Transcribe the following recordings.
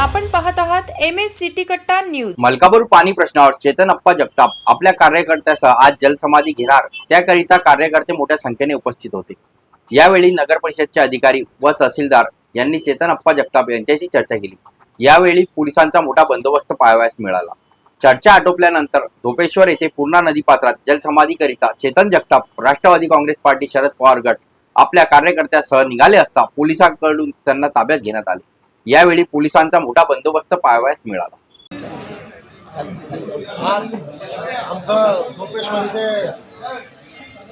S city Katta news. Malkapur पाणी प्रश्नावर चेतन अप्पा जगताप आपल्या कार्यकर्त्यासह आज जलसमाधी घेणार. त्याकरिता कार्यकर्ते मोठ्या संख्येने उपस्थित होते. यावेळी नगर परिषदचे अधिकारी व तहसीलदार यांनी चेतन अप्पा जगताप यांच्याशी चर्चा केली. यावेळी पोलिसांचा मोठा बंदोबस्त पाहावयास मिळाला. चर्चा आटोपल्यानंतर धोपेश्वर येथे पूर्णा नदी पात्रात जलसमाधीकरिता चेतन जगताप राष्ट्रवादी काँग्रेस पार्टी शरद पवार गट आपल्या कार्यकर्त्यासह निघाले असता पोलिसांकडून त्यांना ताब्यात घेण्यात आले. यावेळी पोलिसांचा मोठा बंदोबस्त पाहावयास मिळाला. आज आमचं गोपेश्वर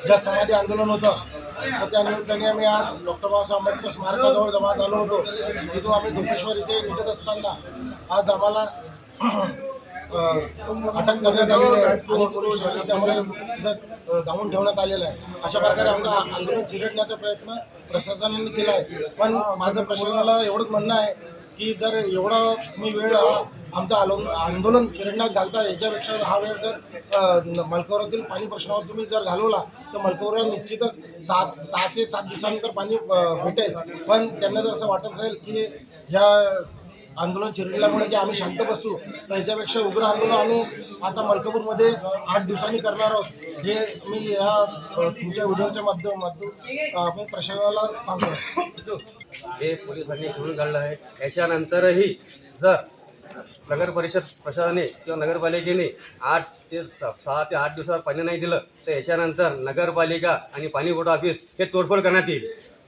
ज्या समाधी आंदोलन होतं. तर त्या निमित्ताने आम्ही आज डॉक्टर बाबासाहेब आंबेडकर स्मारकाजवळ जमा झालो होतो. तिथून आम्ही गोपेश्वर इथे निघत असताना आज आम्हाला अटक करण्यात आलेली आहे आणि पोलीस स्टेशनमध्ये आम्हाला धावून ठेवण्यात आलेलं आहे. अशा प्रकारे आमचं आंदोलन चिरडण्याचा प्रयत्न प्रशासनाने केला आहे. पण माझं प्रशासनाला एवढंच म्हणणं आहे की जर एवढा तुम्ही वेळ आमचं आलो आंदोलन चिरडण्यात घालता याच्यापेक्षा हा वेळ जर अ, पाणी प्रश्नावर तुम्ही जर घालवला तर मलकावराला निश्चितच सात सहा ते सात दिवसानंतर पाणी भेटेल. पण त्यांना जर असं वाटत असेल की ह्या आंदोलन चिरडल्यामुळे की आम्ही शांत बसू तर याच्यापेक्षा उग्र आंदोलन आम्ही आता मलकापूरमध्ये आठ दिवसांनी करणार आहोत. हे मी या तुमच्या व्हिडिओच्या माध्यमातून आम्ही प्रशासनाला सांगतो हे पोलिसांनी शोधून काढलं आहे. याच्यानंतरही जर नगर परिषद प्रशासनाने किंवा नगरपालिकेने आठ ते सहा ते आठ दिवसात पाणी नाही दिलं तर याच्यानंतर नगरपालिका आणि पाणी बोर्ड ऑफिस हे तोडफोड करण्यात येईल.